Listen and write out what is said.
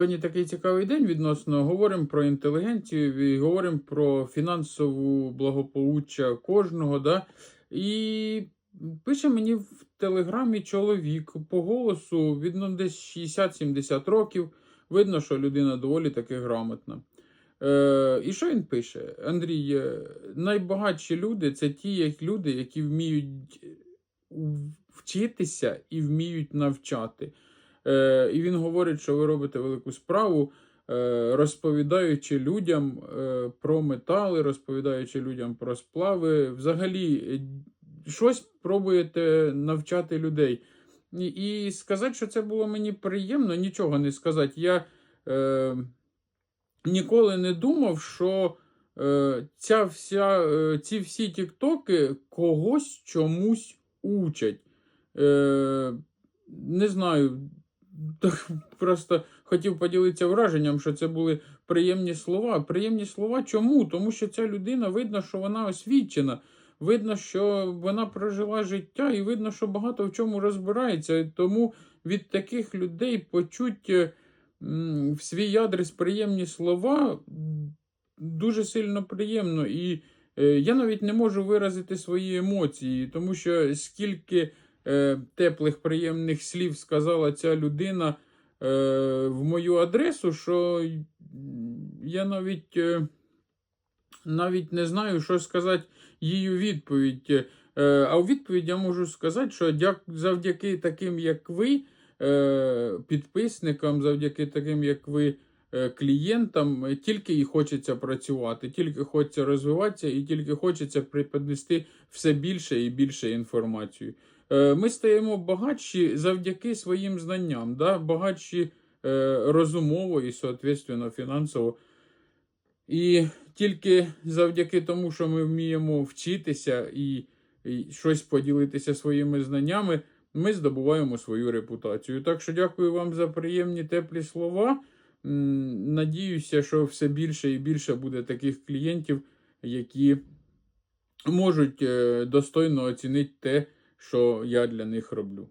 Сьогодні такий цікавий день відносно говоримо про інтелігенцію, і говоримо про фінансову благополуччя кожного. Да? І пише мені в телеграмі чоловік по голосу, видно, десь 60-70 років. Видно, що людина доволі таки грамотна. Е, і що він пише? Андрій, е, найбагатші люди це ті люди, які вміють вчитися і вміють навчати. Е, і він говорить, що ви робите велику справу, е, розповідаючи людям е, про метали, розповідаючи людям про сплави. Взагалі, е, щось пробуєте навчати людей. І, і сказати, що це було мені приємно, нічого не сказати. Я е, ніколи не думав, що е, ця вся, е, ці всі тіктоки когось чомусь учать. Не знаю, просто хотів поділитися враженням, що це були приємні слова. Приємні слова чому? Тому що ця людина видно, що вона освічена. Видно, що вона прожила життя, і видно, що багато в чому розбирається. Тому від таких людей почуть е, в свій адрес приємні слова дуже сильно приємно. І е, я навіть не можу виразити свої емоції, тому що скільки е, теплих, приємних слів сказала ця людина е, в мою адресу, що я навіть. Е, навіть не знаю, що сказати їй у відповідь. А у відповідь я можу сказати, що дяк- завдяки таким, як ви, підписникам, завдяки таким, як ви, клієнтам, тільки і хочеться працювати, тільки хочеться розвиватися і тільки хочеться преподнести все більше і більше інформацію. Е, Ми стаємо багатші завдяки своїм знанням, да? багатші е, розумово і, соответственно, фінансово. І тільки завдяки тому, що ми вміємо вчитися і, і щось поділитися своїми знаннями, ми здобуваємо свою репутацію. Так що дякую вам за приємні теплі слова. Надіюся, що все більше і більше буде таких клієнтів, які можуть е, достойно оцінити те, що я для них роблю.